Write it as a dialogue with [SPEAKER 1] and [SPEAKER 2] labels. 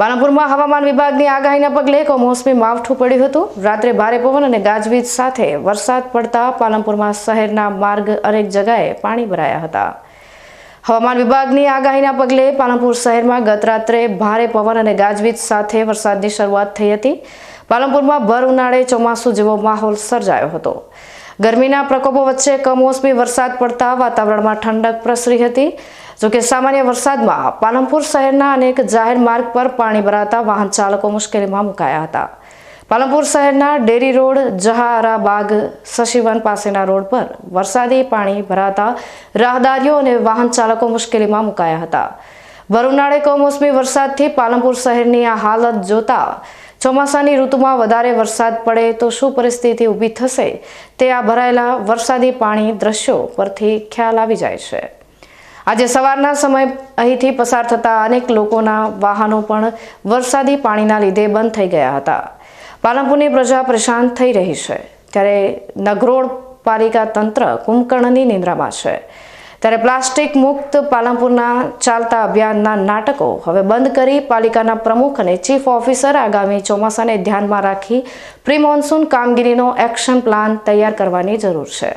[SPEAKER 1] પાલનપુરમાં હવામાન વિભાગની આગાહીના પગલે કમોસમી માવઠું પડ્યું હતું. રાત્રે ભારે પવન અને ગાજવીજ સાથે વરસાદ પડતા પાલનપુરમાં શહેરના માર્ગ અનેક જગાએ પાણી ભરાયા હતા. હવામાન વિભાગની આગાહીના પગલે પાલનપુર શહેરમાં ગત રાત્રે ભારે પવન અને ગાજવીજ સાથે વરસાદની શરૂઆત થઈ હતી. પાલનપુરમાં ભર ઉનાળે ચોમાસું જેવો માહોલ સર્જાયો હતો. ગરમીના પ્રકોપો વચ્ચે કમોસમી વરસાદ પડતા વાતાવરણમાં ઠંડક પ્રસરી હતી. જોકે સામાન્ય વરસાદમાં પાલનપુર શહેરના અનેક જાહેર માર્ગ પર પાણી ભરાતા વાહન ચાલકો મુશ્કેલીમાં મુકાયા હતા. પાલનપુર શહેરના ડેરી રોડ જહારાબાગ શશિવન પાસેના રોડ પર વરસાદી પાણી ભરાતા રાહદારીઓ અને વાહન ચાલકો મુશ્કેલીમાં મુકાયા હતા. વરુનાળે કમોસમી વરસાદથી પાલનપુર શહેરની આ હાલત જોતા ચોમાસાની ઋતુમાં વધારે વરસાદ પડે તો શું પરિસ્થિતિ ઊભી થશે? તે આ ભરાયેલા વરસાદી પાણી દ્રશ્યો પરથી ખ્યાલ આવી જાય છે. આજે સવારના સમય અહીંથી પસાર થતા અનેક લોકોના વાહનો પણ વરસાદી પાણીના લીધે બંધ થઈ ગયા હતા. પાલનપુરની પ્રજા પરેશાન થઈ રહી છે. ત્યારે નગરોળ પાલિકા તંત્ર કુંભકર્ણની નિંદ્રામાં છે. ત્યારે પ્લાસ્ટિક મુક્ત પાલનપુરના ચાલતા અભિયાનના નાટકો હવે બંધ કરી પાલિકાના પ્રમુખ અને ચીફ ઓફિસર આગામી ચોમાસાને ધ્યાનમાં રાખી પ્રી મોન્સૂન કામગીરીનો એક્શન પ્લાન તૈયાર કરવાની જરૂર છે.